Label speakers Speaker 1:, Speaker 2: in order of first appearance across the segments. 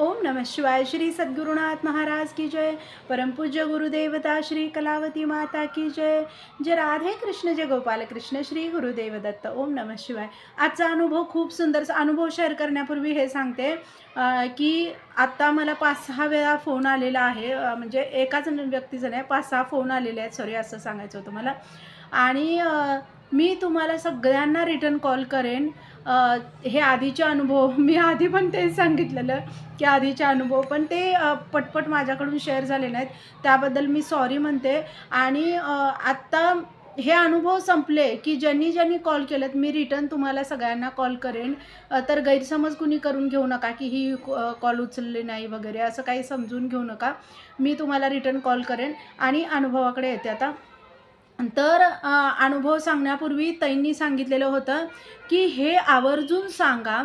Speaker 1: ओम नमः शिवाय श्री सद्गुरुनाथ महाराज की जय। परमपूज्य गुरुदेवता श्री कलावती माता की जय। जय राधे कृष्ण जय गोपाल कृष्ण श्री गुरुदेव दत्त। ओम नमः शिवाय। आजचा अनुभव खूप सुंदर अनुभव शेअर करण्यापूर्वी हे सांगते की आत्ता मला पाच सहा वेळा फोन आलेला आहे. म्हणजे एकाच व्यक्तीजण नाही पाच सहा फोन आलेले आहेत. सॉरी असं सांगायचं होतं मला. आणि मी तुम्हाला सगळ्यांना रिटर्न कॉल करेन. हे आधीचे अनुभव मी आधी पण तेच सांगितलेलं की आधीचे अनुभव पण ते पटपट माझ्याकडून शेअर झाले नाहीत त्याबद्दल मी सॉरी म्हणते. आणि आत्ता हे अनुभव संपले की ज्यांनी ज्यांनी कॉल केलेत मी रिटर्न तुम्हाला सगळ्यांना कॉल करेन. तर गैरसमज कुणी करून घेऊ नका की ही कॉल उचलली नाही वगैरे असं काही समजून घेऊ नका. मी तुम्हाला रिटर्न कॉल करेन आणि अनुभवाकडे येते आता. तर अनुभव सांगण्यापूर्वी तैंनी सांगितलेलं होतं की हे आवर्जून सांगा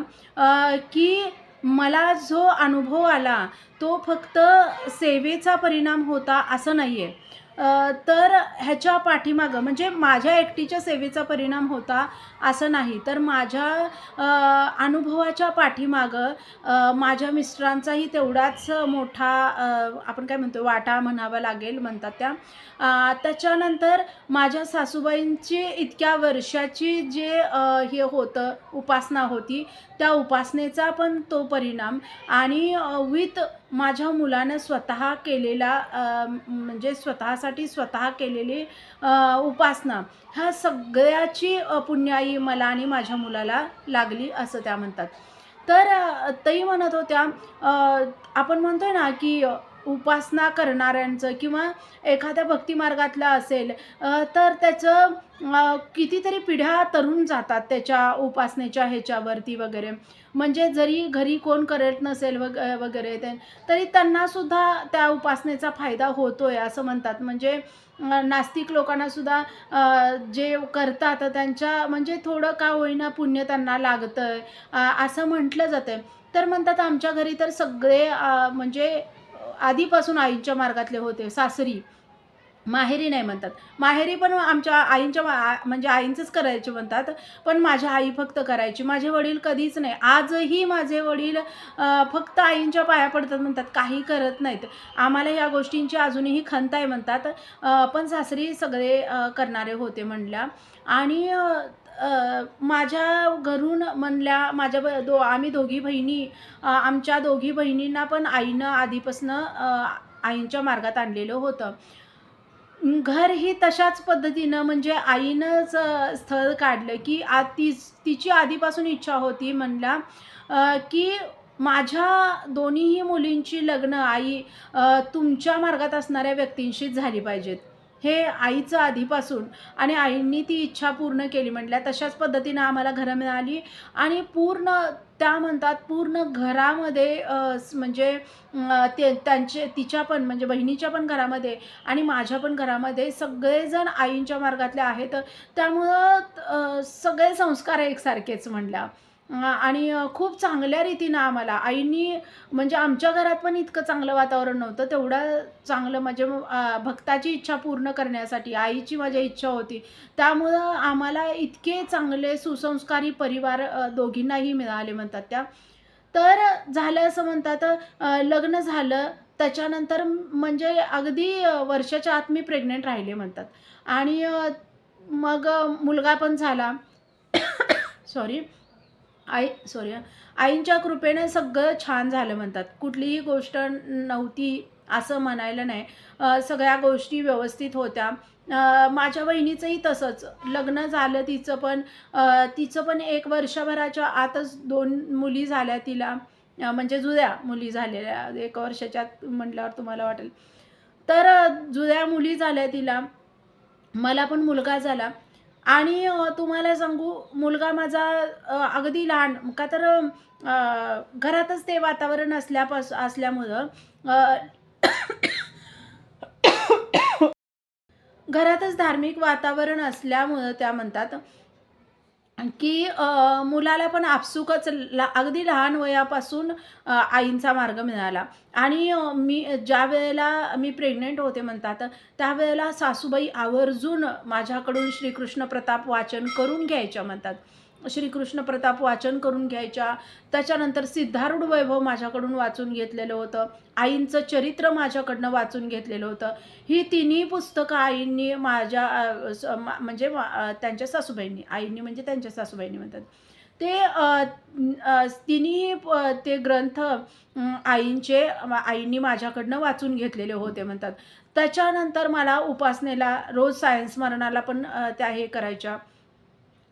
Speaker 1: की मला जो अनुभव आला तो फक्त सेवेचा परिणाम होता असं नाही आहे तर ह्याच्या पाठीमागं म्हणजे माझ्या एकटीच्या सेवेचा परिणाम होता असं नाही. तर माझ्या अनुभवाच्या पाठीमागं माझ्या मिस्टरांचाही तेवढाच मोठा आपण काय म्हणतो वाटा म्हणावा लागेल म्हणतात त्या. त्याच्यानंतर माझ्या सासूबाईंची इतक्या वर्षाची जे हे होतं उपासना होती त्या उपासनेचा पण तो परिणाम. आणि विथ माझ्या मुलानं स्वतः केलेला म्हणजे स्वतःसाठी स्वतः केलेली उपासना ह्या सगळ्याची पुण्याई मला आणि माझ्या मुलाला लागली असं त्या म्हणतात. तर तई म्हणत होत्या आपण म्हणतोय ना की उपासना करणाऱ्यांचं किंवा एखाद्या भक्तिमार्गातला असेल तर त्याचं कितीतरी पिढ्या तरुण जातात त्याच्या उपासनेच्या ह्याच्यावरती वगैरे. म्हणजे जरी घरी कोण करत नसेल वग वगैरे ते तरी त्यांनासुद्धा त्या उपासनेचा फायदा होतो आहे असं म्हणतात. म्हणजे नास्तिक लोकांनासुद्धा जे करतात त्यांच्या म्हणजे थोडं का होईना पुण्य त्यांना लागतं आहे असं म्हटलं जातं तर म्हणतात आमच्या घरी तर सगळे म्हणजे आधीपासून आईच्या मार्गातले होते सासरी. माहेरी नाही म्हणतात. माहेरी पण आमच्या आईंच्या मा- म्हणजे आईंचंच करायचे म्हणतात पण माझ्या आई फक्त करायची. माझे वडील कधीच नाही. आजही माझे वडील फक्त आईंच्या पाया पडतात म्हणतात काही करत नाहीत. आम्हाला या गोष्टींची अजूनही खंत आहे म्हणतात. पण सासरी सगळे करणारे होते म्हणल्या. आणि माझ्या घरून म्हणल्या माझ्या ब दो आम्ही दोघी बहिणी आमच्या दोघी बहिणींना पण आईनं आधीपासनं आईंच्या मार्गात आणलेलं होतं. घर ही तशाच पद्धतीनं म्हणजे आईनंच स्थळ काढलं की आ ती तिची आधीपासून इच्छा होती म्हणला की माझ्या दोन्हीही मुलींची लग्न आई तुमच्या मार्गात असणाऱ्या व्यक्तींशीच झाली पाहिजेत. हे आईचं आधीपासून आणि आईंनी ती इच्छा पूर्ण केली. म्हटल्या तशाच पद्धतीनं आम्हाला घरं मिळाली आणि पूर्ण त्या म्हणतात पूर्ण घरामध्ये म्हणजे ते त्यांचे तिच्या पण म्हणजे बहिणीच्या पण घरामध्ये आणि माझ्या पण घरामध्ये सगळेजण आईंच्या मार्गातले आहेत. त्यामुळं सगळे संस्कार एकसारखेच म्हणल्या. आणि खूप चांगल्या रीतीनं आम्हाला. आईनी म्हणजे आमच्या घरात पण इतकं चांगलं वातावरण नव्हतं. तेवढं चांगलं म्हणजे भक्ताची इच्छा पूर्ण करण्यासाठी आईची माझ्या इच्छा होती. त्यामुळं आम्हाला इतके चांगले सुसंस्कारी परिवार दोघींनाही मिळाले म्हणतात त्या. तर झालं असं म्हणतात लग्न झालं. त्याच्यानंतर म्हणजे अगदी वर्षाच्या आत मी प्रेग्नेंट राहिले म्हणतात. आणि मग मुलगा पण झाला. सॉरी आई सॉरी आईंच्या कृपेने सगळं छान झालं म्हणतात. कुठलीही गोष्ट नव्हती असं म्हणायला नाही. सगळ्या गोष्टी व्यवस्थित होत्या. माझ्या बहिणीचंही तसंच. लग्न झालं तिचं पण. तिचं पण एक वर्षभराच्या आतच दोन मुली झाल्या तिला. म्हणजे जुद्या मुली झालेल्या. एक वर्षाच्या म्हटल्यावर तुम्हाला वाटेल. तर जुद्या मुली झाल्या तिला. मला पण मुलगा झाला. आणि तुम्हाला सांगू मुलगा माझा अगदी लहान का तर घरातच ते वातावरण असल्यापास असल्यामुळं घरातच धार्मिक वातावरण असल्यामुळं त्या म्हणतात की मुलाला पण आपसुकच ला अगदी लहान वयापासून आईंचा मार्ग मिळाला. आणि मी ज्या वेळेला मी प्रेग्नेंट होते म्हणतात त्यावेळेला सासूबाई आवर्जून माझ्याकडून श्रीकृष्ण प्रताप वाचन करून घ्यायच्या म्हणतात. श्रीकृष्ण प्रताप वाचन करून घ्यायच्या. त्याच्यानंतर सिद्धारूढ वैभव माझ्याकडून वाचून घेतलेलं होतं. आईंचं चरित्र माझ्याकडनं वाचून घेतलेलं होतं. ही तिन्ही पुस्तकं आईंनी माझ्या स- म्हणजे त्यांच्या सासूबाईंनी आईंनी म्हणजे त्यांच्या सासूबाईंनी म्हणतात. ते तिन्ही ते ग्रंथ आईंचे आईंनी माझ्याकडनं वाचून घेतलेले होते म्हणतात. त्याच्यानंतर मला उपासनेला रोज सायन्स स्मरणाला पण त्या हे करायच्या.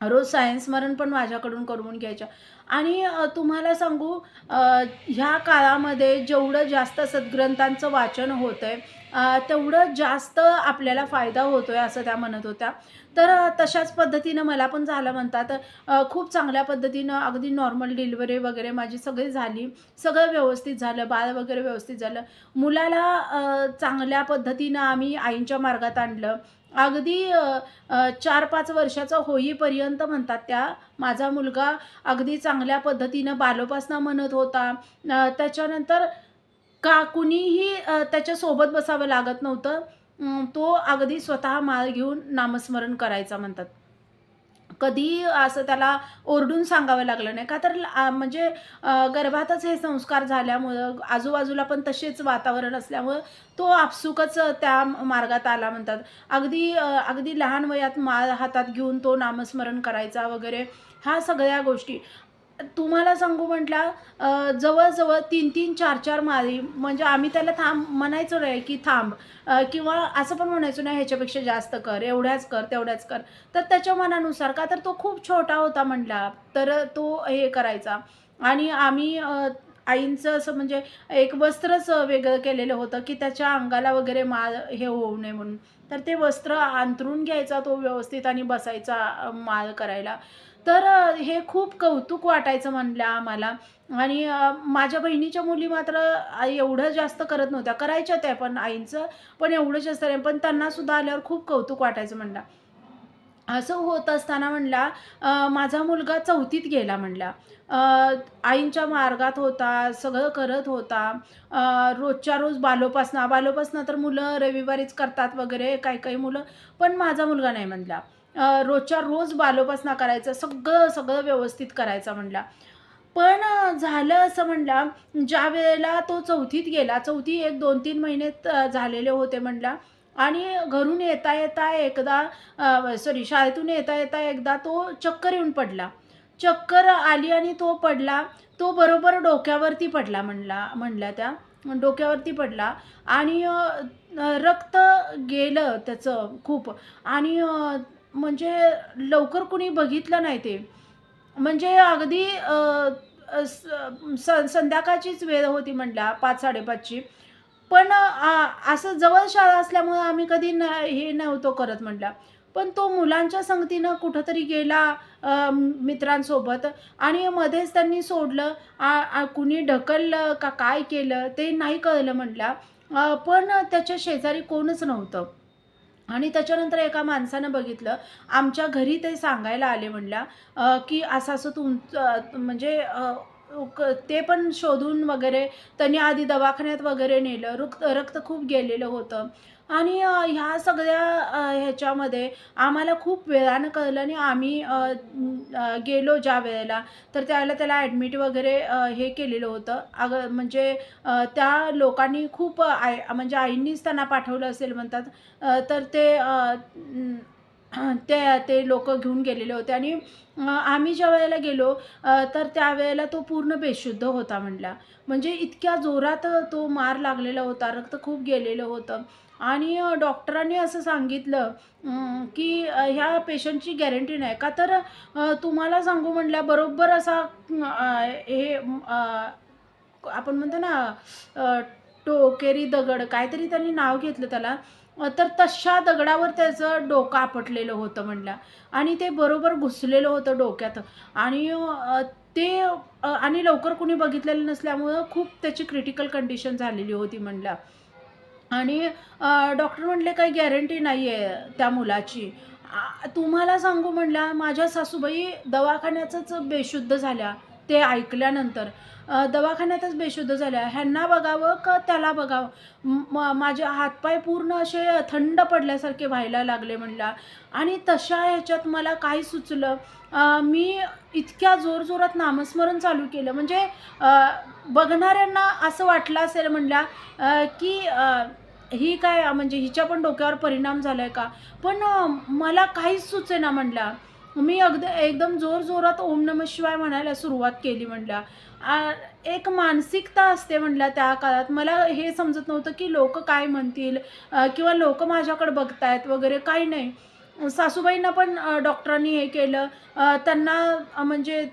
Speaker 1: रोज सायन्स स्मरण पण माझ्याकडून करून घ्यायच्या. आणि तुम्हाला सांगू ह्या काळामध्ये जेवढं जास्त सद्ग्रंथांचं वाचन होतं आहे तेवढं जास्त आपल्याला फायदा होतो आहे असं त्या म्हणत होत्या. तर तशाच पद्धतीनं मला पण झालं म्हणतात. खूप चांगल्या पद्धतीनं अगदी नॉर्मल डिलिव्हरी वगैरे माझी सगळी झाली. सगळं व्यवस्थित झालं बाळ वगैरे व्यवस्थित झालं. मुलाला चांगल्या पद्धतीनं आम्ही आईंच्या मार्गात आणलं. अगदी चार पाच वर्षाचा होईपर्यंत म्हणतात त्या माझा मुलगा अगदी चांगल्या पद्धतीनं बालोपासना म्हणत होता. त्याच्यानंतर का कुणीही त्याच्यासोबत बसावं लागत नव्हतं. तो अगदी स्वतः माळ घेऊन नामस्मरण करायचा म्हणतात. कधी असं त्याला ओरडून सांगावं लागलं नाही. का तर म्हणजे गर्भातच हे संस्कार झाल्यामुळं आजूबाजूला पण तसेच वातावरण असल्यामुळं तो आपसुकच त्या मार्गात आला म्हणतात. अगदी अगदी लहान वयात माळ हातात घेऊन तो नामस्मरण करायचा वगैरे ह्या सगळ्या गोष्टी. तुम्हाला सांगू म्हटला जवळजवळ तीन तीन चार चार माळी म्हणजे आम्ही त्याला थांब म्हणायचो नाही की थांब. किंवा असं पण म्हणायचो नाही ह्याच्यापेक्षा जास्त कर एवढ्याच कर तेवढ्याच कर. तर त्याच्या मनानुसार का तर तो खूप छोटा होता म्हटला तर तो हे करायचा. आणि आम्ही आईंचं असं म्हणजे एक वस्त्रच वेगळं केलेलं होतं की त्याच्या अंगाला वगैरे माळ हे होऊ नये म्हणून. तर ते वस्त्र अंतरून घ्यायचा तो व्यवस्थित आणि बसायचा माल माळ करायला. तर हे खूप कौतुक वाटायचं म्हणलं आम्हाला. आणि माझ्या बहिणीच्या मुली मात्र एवढं जास्त करत नव्हत्या. करायच्या त्या पण आईंचं पण एवढं जास्त नाही. पण त्यांनासुद्धा आल्यावर खूप कौतुक वाटायचं म्हणला असं होत असताना म्हणला माझा मुलगा चौथीत गेला म्हणला आईंच्या मार्गात होता सगळं करत होता. रोजच्या रोज बालोपासना बालोपासना तर मुलं रविवारीच करतात वगैरे काही काही मुलं पण माझा मुलगा नाही म्हणला रोजच्या रोज बालोपासना करायचं सगळं सगळं व्यवस्थित करायचं म्हणला. पण झालं असं म्हणला ज्या वेळेला तो चौथीत गेला चौथी एक दोन तीन महिने झालेले होते म्हणला आणि घरून येता येता एकदा सॉरी शाळेतून येता येता एकदा तो चक्कर येऊन पडला. चक्कर आली आणि तो पडला तो बरोबर डोक्यावरती पडला म्हणला म्हणल्या त्या डोक्यावरती पडला आणि रक्त गेलं त्याचं खूप आणि म्हणजे लवकर कुणी बघितलं नाही ते. म्हणजे अगदी स- संध्याकाळचीच वेळ होती म्हटल्या पाच साडेपाचची. पण आ, असं जवळ शाळा असल्यामुळं आम्ही कधी न हे नव्हतो करत म्हटलं. पण तो मुलांच्या संगतीनं कुठंतरी गेला मित्रांसोबत आणि मध्येच त्यांनी सोडलं आ, कुणी ढकललं का काय केलं ते नाही कळलं म्हटलं. पण त्याच्या शेजारी कोणच नव्हतं. आणि त्याच्यानंतर एका माणसानं बघितलं आमच्या घरी ते सांगायला आले म्हणल्या की असं असं तुमचं म्हणजे ते पण शोधून वगैरे त्यांनी आधी दवाखान्यात वगैरे नेलं रक्त रक्त खूप गेलेलं होतं. आणि ह्या सगळ्या ह्याच्यामध्ये आम्हाला खूप वेळानं कळलं आणि आम्ही गेलो ज्या वेळेला तर त्यावेळेला त्याला ॲडमिट वगैरे हे केलेलं होतं. अगं म्हणजे त्या लोकांनी खूप आय म्हणजे आईंनीच त्यांना पाठवलं असेल म्हणतात तर ते ते ते लोक घेऊन गेलेले होते. आणि आम्ही ज्या वेळेला गेलो तर त्यावेळेला तो पूर्ण बेशुद्ध होता म्हणला. म्हणजे इतक्या जोरात तो मार लागलेला होता रक्त खूप गेलेलं होतं. आणि डॉक्टरांनी असं सांगितलं की ह्या पेशंटची गॅरंटी नाही. का तर तुम्हाला सांगू म्हटल्या बरोबर असा हे आपण म्हणतो ना टोकेरी दगड काहीतरी त्यांनी नाव घेतलं त्याला तर तशा दगडावर त्याचं डोकं आपटलेलं होतं म्हणल्या आणि ते बरोबर घुसलेलं होतं डोक्यात. आणि ते आणि लवकर कुणी बघितलेलं नसल्यामुळं खूप त्याची क्रिटिकल कंडिशन झालेली होती म्हणल्या आणि डॉक्टर म्हणले काही गॅरंटी नाही आहे त्या मुलाची. तुम्हाला सांगू म्हणल्या माझ्या सासूबाई दवाखान्याचंच बेशुद्ध झाल्या. ते ऐकल्यानंतर दवाखान्यातच बेशुद्ध झाल्या. ह्यांना बघावं का त्याला बघावं? म माझे हातपाय पूर्ण असे थंड पडल्यासारखे व्हायला लागले म्हणला. आणि तशा ह्याच्यात मला काय सुचलं? मी इतक्या जोरजोरात नामस्मरण चालू केलं. म्हणजे बघणाऱ्यांना असं वाटलं असेल म्हणल्या की ही काय म्हणजे हिच्या पण डोक्यावर परिणाम झाला आहे का? पण मला काहीच सुचेना म्हणल्या मी अगदी एकदम जोरजोरात ओम नम शिवाय म्हणायला सुरुवात केली म्हणल्या एक मानसिकता असते म्हणल्या त्या काळात. मला हे समजत नव्हतं की लोक काय म्हणतील किंवा लोक माझ्याकडे बघतायत वगैरे काही नाही. सासूबाईंना पण डॉक्टरांनी हे केलं. त्यांना म्हणजे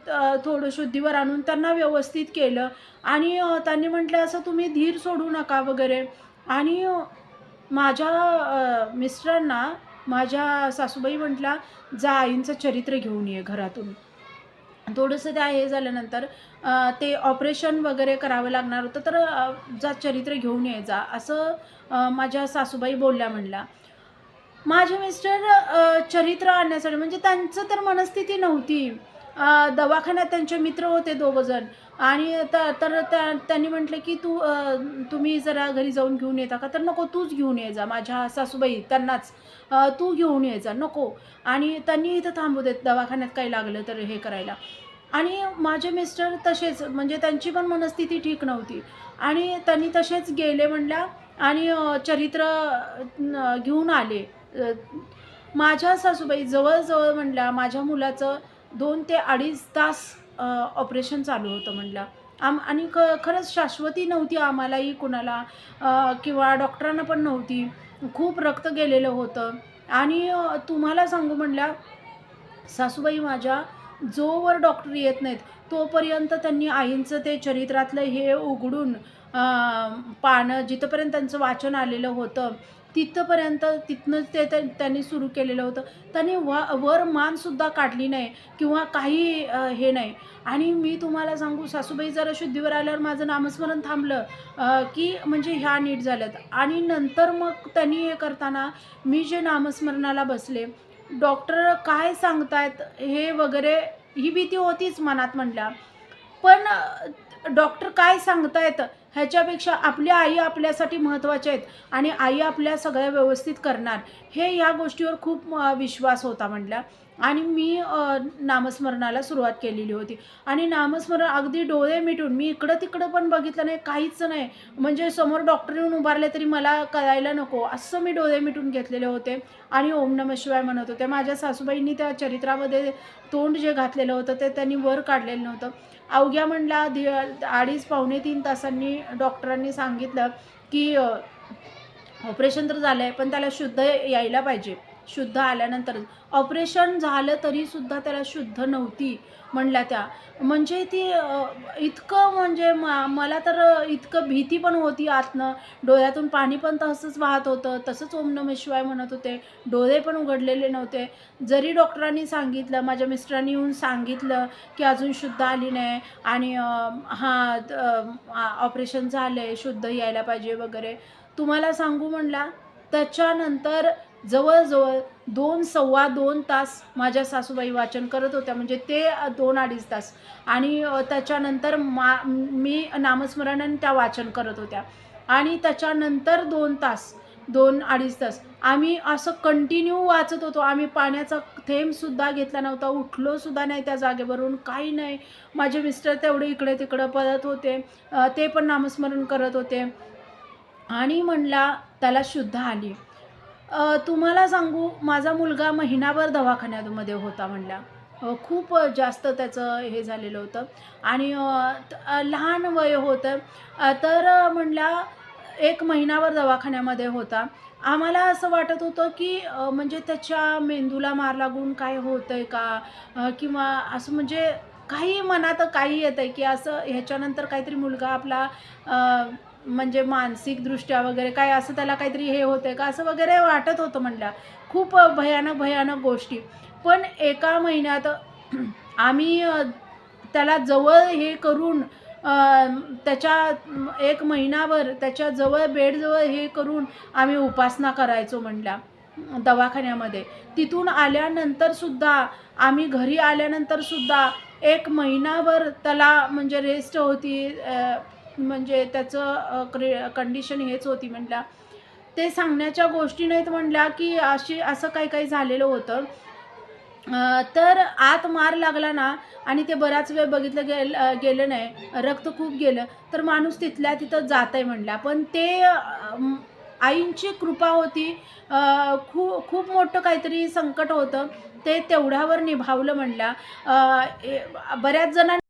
Speaker 1: थोडं शुद्धीवर आणून त्यांना व्यवस्थित केलं. आणि त्यांनी म्हटलं असं तुम्ही धीर सोडू नका वगैरे. आणि माझ्या मिस्टरांना माझ्या सासूबाई म्हटला जा आईंचं चरित्र घेऊन ये घरातून. थोडंसं त्या हे झाल्यानंतर ते ऑपरेशन वगैरे करावं लागणार होतं तर जा चरित्र घेऊन ये जा असं माझ्या सासूबाई बोलल्या म्हणला माझे मिस्टर चरित्र आणण्यासाठी म्हणजे त्यांचं तर मनस्थिती नव्हती. दवाखान्यात त्यांचे मित्र होते दोघंजण. आणि तर त्या त्यांनी म्हटलं की तू तुम्ही जरा घरी जाऊन घेऊन येता का? तर नको तूच घेऊन ये जा माझ्या सासूबाई त्यांनाच. तू घेऊन ये जा नको. आणि त्यांनी इथं थांबू देत दवाखान्यात काही लागलं तर हे करायला. आणि माझे मिस्टर तसेच म्हणजे त्यांची पण मनस्थिती ठीक नव्हती. आणि त्यांनी तसेच गेले म्हणल्या आणि चरित्र घेऊन आले. माझ्या सासूबाई जवळजवळ म्हणल्या माझ्या मुलाचं दोन ते अडीच तास ऑपरेशन चालू होतं म्हणलं आम आणि ख खरंच शाश्वती नव्हती आम्हालाही कुणाला किंवा डॉक्टरांना पण नव्हती. खूप रक्त गेलेलं होतं. आणि तुम्हाला सांगू म्हटल्या सासूबाई माझ्या जोवर डॉक्टर येत नाहीत तोपर्यंत त्यांनी आईंचं ते चरित्रातलं हे उघडून पानं जिथंपर्यंत त्यांचं वाचन आलेलं होतं तिथंपर्यंत तिथनंच ते त्या- त्यांनी सुरू केलेलं होतं. त्यांनी व वर मानसुद्धा काढली नाही किंवा काही हे नाही. आणि मी तुम्हाला सांगू सासूबाई जरा शुद्धीवर आल्यावर माझं नामस्मरण थांबलं की म्हणजे ह्या नीट झाल्यात. आणि नंतर मग त्यांनी हे करताना मी जे नामस्मरणाला बसले डॉक्टर काय सांगतायत हे वगैरे ही भीती होतीच मनात म्हणल्या. पण डॉक्टर काय सांगतायत ह्याच्यापेक्षा आपली आई आपल्यासाठी महत्त्वाच्या आहेत आणि आई आपल्या सगळ्या व्यवस्थित करणार हे ह्या गोष्टीवर खूप विश्वास होता म्हटल्या. आणि मी नामस्मरणाला सुरुवात केलेली होती. आणि नामस्मरण अगदी डोळे मिटून मी इकडं तिकडं पण बघितलं नाही काहीच नाही. म्हणजे समोर डॉक्टर येऊन उभारले तरी मला कळायला नको असं मी डोळे मिटून घेतलेले होते. आणि ओम नम शिवाय म्हणत होते. माझ्या सासूबाईंनी त्या चरित्रामध्ये तोंड जे घातलेलं होतं ते त्यांनी वर काढलेलं नव्हतं. अवघ्या म्हणला दि अडीच पावणे तीन तासांनी डॉक्टरांनी सांगितलं की ऑपरेशन तर झालं आहे पण त्याला शुद्ध यायला पाहिजे. शुद्ध आल्यानंतर ऑपरेशन झालं तरीसुद्धा त्याला शुद्ध नव्हती म्हणल्या त्या. म्हणजे ती इतकं म्हणजे मला तर इतकं भीती पण होती आतनं. डोळ्यातून पाणी पण तसंच वाहत होतं. तसंच ओम नम शिवाय म्हणत होते. डोळे पण उघडलेले नव्हते. जरी डॉक्टरांनी सांगितलं माझ्या मिस्टरांनी येऊन सांगितलं की अजून शुद्ध आली नाही आणि हां ऑपरेशन झालं आहे शुद्ध यायला पाहिजे वगैरे. तुम्हाला सांगू म्हणला त्याच्यानंतर जवळजवळ दोन सव्वा दोन तास माझ्या सासूबाई वाचन करत होत्या. म्हणजे ते दोन अडीच तास. आणि त्याच्यानंतर मा मी नामस्मरणाने त्या वाचन करत होत्या. आणि त्याच्यानंतर दोन तास दोन अडीच तास आम्ही असं कंटिन्यू वाचत होतो. आम्ही पाण्याचा थेंबसुद्धा घेतला नव्हता. उठलोसुद्धा नाही त्या जागेवरून. काही नाही. माझे मिस्टर तेवढे इकडे तिकडं पळत होते. ते पण नामस्मरण करत होते. आणि म्हणला त्याला शुद्ध आली. तुम्हाला सांगू माझा मुलगा महिनाभर दवाखान्यामध्ये होता म्हणला. खूप जास्त त्याचं हे झालेलं होतं. आणि लहान वय होतं. तर म्हणला एक महिनाभर दवाखान्यामध्ये होता. आम्हाला असं वाटत होतं की म्हणजे त्याच्या मेंदूला मार लागून काय होतं आहे का किंवा असं म्हणजे काही मनात काही येतं आहे की असं ह्याच्यानंतर काहीतरी मुलगा आपला म्हणजे मानसिकदृष्ट्या वगैरे काय असं त्याला काहीतरी हे होतं आहे का? असं वगैरे वाटत होतं म्हणल्या. खूप भयानक भयानक गोष्टी. पण एका महिन्यात आम्ही त्याला जवळ हे करून त्याच्या एक महिनाभर त्याच्याजवळ बेडजवळ हे करून आम्ही उपासना करायचो म्हणल्या दवाखान्यामध्ये. तिथून आल्यानंतरसुद्धा आम्ही घरी आल्यानंतरसुद्धा एक महिनाभर त्याला म्हणजे रेस्ट होती म्हणजे त्याचं क्रे क्रि कंडिशन हेच होती म्हटल्या ते सांगण्याच्या गोष्टी नाहीत म्हणल्या की अशी असं काही काही झालेलं होतं. तर आत मार लागला ना आणि ते बराच वेळ बघितलं गेल गेलं नाही. रक्त खूप गेलं. तर माणूस तिथल्या तिथं जात आहे म्हणल्या पण ते आईंची कृपा होती. खू खूप खूप मोठं काहीतरी संकट होतं. ते तेवढ्यावर निभावलं म्हणल्या बऱ्याच जणांनी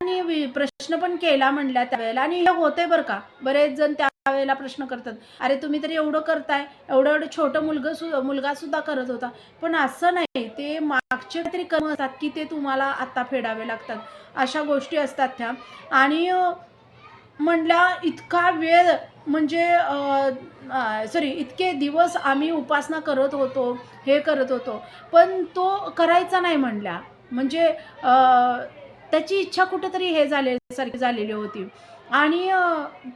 Speaker 1: प्रश्न पण केला म्हणला त्यावेळेला. आणि हे होते बरं का. बरेच जण त्यावेळेला प्रश्न करतात. अरे तुम्ही तरी एवढं करताय. एवढं एवढं छोटं मुलगं सु मुलगा सुद्धा करत होता. पण असं नाही. ते मागचे काहीतरी कर्म असतात की ते तुम्हाला आत्ता फेडावे लागतात. अशा गोष्टी असतात त्या. आणि अ, म्हणल्या इतका वेळ म्हणजे सॉरी इतके दिवस आम्ही उपासना करत होतो हे करत होतो. पण तो करायचा नाही म्हणल्या म्हणजे त्याची इच्छा कुठेतरी हे झाल्यासारखी झालेली होती. आणि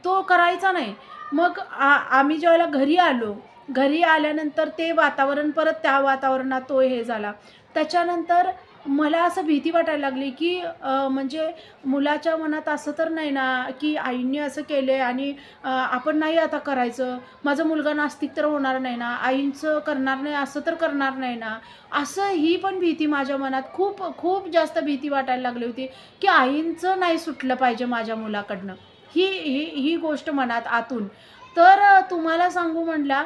Speaker 1: तो करायचा नाही. मग आ आम्ही ज्यावेळेला घरी आलो घरी आल्यानंतर ते वातावरण परत त्या वातावरणात तो हे झाला. त्याच्यानंतर मला असं भीती वाटायला लागली की म्हणजे मुलाच्या मनात असं तर नाही ना की आईंनी असं केले आणि आपण नाही आता करायचं. माझा मुलगा नास्तिक तर होणार नाही ना. आईंचं करणार नाही असं तर करणार नाही ना. असं ही पण भीती माझ्या मनात खूप खूप जास्त भीती वाटायला लागली होती की आईंचं नाही सुटलं पाहिजे माझ्या मुलाकडनं. ही ही ही गोष्ट मनात आतून. तर तुम्हाला सांगू म्हटला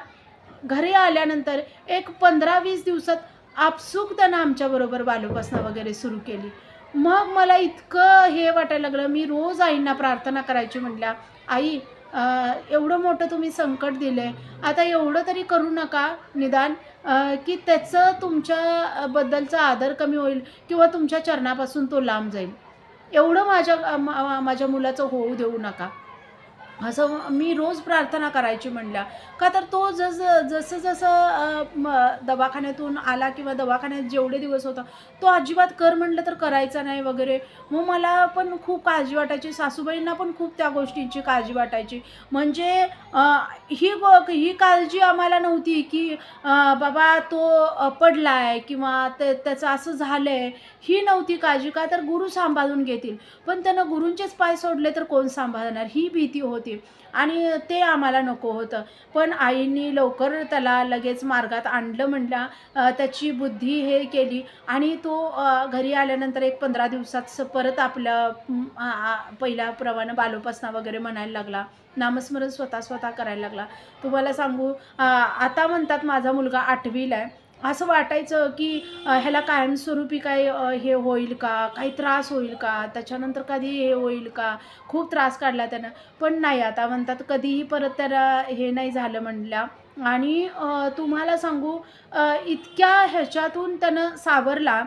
Speaker 1: घरी आल्यानंतर एक पंधरा वीस दिवसात आपसूक त्यानं आमच्याबरोबर बालोपासना वगैरे सुरू केली. मग मला इतकं हे वाटायला लागलं मी रोज आईंना प्रार्थना करायची म्हटल्या आई एवढं मोठं तुम्ही संकट दिलं आहे आता एवढं तरी करू नका निदान की त्याचं तुमच्याबद्दलचा आदर कमी होईल किंवा तुमच्या चरणापासून तो लांब जाईल. एवढं माझ्या माझ्या मुलाचं होऊ देऊ नका. असं मी रोज प्रार्थना करायची म्हणल्या. का तर तो जस जसं जसं दवाखान्यातून आला किंवा दवाखान्यात जेवढे दिवस होता तो अजिबात कर म्हटलं तर करायचा नाही वगैरे. मग मला पण खूप काळजी वाटायची. सासूबाईंना पण खूप त्या गोष्टींची काळजी वाटायची. म्हणजे ही गो ही काळजी आम्हाला नव्हती की बाबा तो पडला आहे किंवा ते त्याचं असं झालं आहे ही नव्हती काळजी. का तर गुरु सांभाळून घेतील. पण त्यानं गुरूंचेच पाय सोडले तर कोण सांभाळणार? ही भीती होती. आणि ते आम्हाला नको होतं. पण आईंनी लवकर त्याला लगेच मार्गात आणलं म्हणला त्याची बुद्धी हे केली आणि तो घरी आल्यानंतर एक पंधरा दिवसात परत आपलं पहिल्याप्रमाणे बालोपासना वगैरे म्हणायला लागला. नामस्मरण स्वतः स्वतः करायला लागला. तुम्हाला सांगू आता म्हणतात माझा मुलगा आठवीला आहे. असं वाटायचं की ह्याला कायमस्वरूपी काही हे होईल का? काही त्रास होईल का? त्याच्यानंतर कधी हे होईल का? खूप त्रास काढला त्यानं. पण नाही आता म्हणतात कधीही परत त्याला हे नाही झालं म्हणल्या. आणि तुम्हाला सांगू इतक्या ह्याच्यातून त्यानं सावरला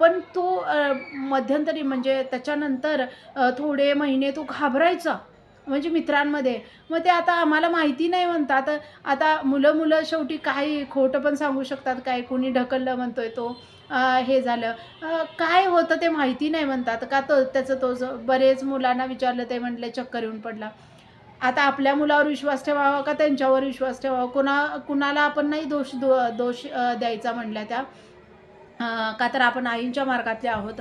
Speaker 1: पण तो मध्यंतरी म्हणजे त्याच्यानंतर थोडे महिने तो घाबरायचा. म्हणजे मित्रांमध्ये. मग ते आता आम्हाला माहिती नाही म्हणतात. आता मुलं मुलं शेवटी काही खोटं पण सांगू शकतात. काय कुणी ढकललं म्हणतोय तो हे झालं. काय होतं ते माहिती नाही म्हणतात. का तो त्याचं तो बरेच मुलांना विचारलं ते म्हटलं चक्कर येऊन पडला. आता आपल्या मुलावर विश्वास ठेवावा का त्यांच्यावर विश्वास ठेवावा? कुणा कुणाला आपण नाही दोष दो दोष द्यायचा म्हटल्या त्या. का तर आपण आईंच्या मार्गातले आहोत.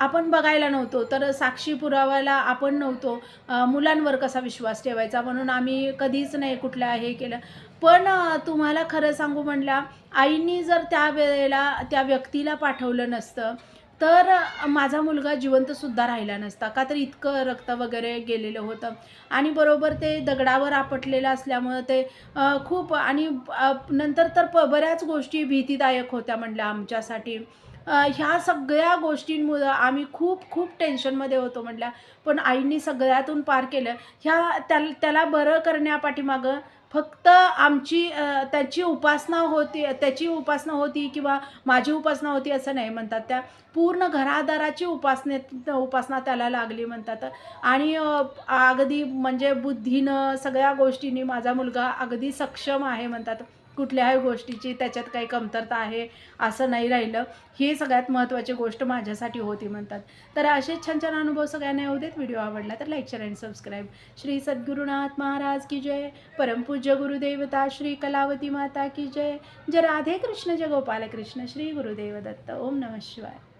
Speaker 1: आपण बघायला नव्हतो तर साक्षी पुरावायला आपण नव्हतो. मुलांवर कसा विश्वास ठेवायचा म्हणून आम्ही कधीच नाही कुठल्या हे केलं. पण तुम्हाला खरं सांगू म्हटलं आईंनी जर त्या वेळेला त्या व्यक्तीला पाठवलं नसतं तर माझा मुलगा जिवंतसुद्धा राहिला नसता. का तर इतकं रक्त वगैरे गेलेलं होतं. आणि बरोबर ते दगडावर आपटलेलं असल्यामुळं ते खूप आणि नंतर तर प बऱ्याच गोष्टी भीतीदायक होत्या म्हणल्या आमच्यासाठी. ह्या सगळ्या गोष्टींमुळं आम्ही खूप खूप टेन्शनमध्ये होतो म्हटल्या पण आईंनी सगळ्यातून पार केलं. ह्या त्या त्याला बरं करण्यापाठीमागं फक्त आमची त्याची उपासना होती त्याची उपासना होती किंवा माझी उपासना होती असं नाही म्हणतात. त्या पूर्ण घरादाराची उपासनेत उपासना त्याला लागली म्हणतात. आणि अगदी म्हणजे बुद्धीनं सगळ्या गोष्टींनी माझा मुलगा अगदी सक्षम आहे म्हणतात. कुठल्याही गोष्टीची त्याच्यात काही कमतरता आहे असं नाही राहिलं. ही सगळ्यात महत्त्वाची गोष्ट माझ्यासाठी होती म्हणतात. तर असेच छान छान अनुभव सगळ्यांना येऊ देत. व्हिडिओ आवडला तर like share and subscribe. Shri Sadgurunath Maharaj की जय. परमपूज्य गुरुदेवता श्री कलावती माता की जय. जय राधे कृष्ण जय गोपाल कृष्ण श्री गुरुदेव दत्त. ओम नमः शिवाय.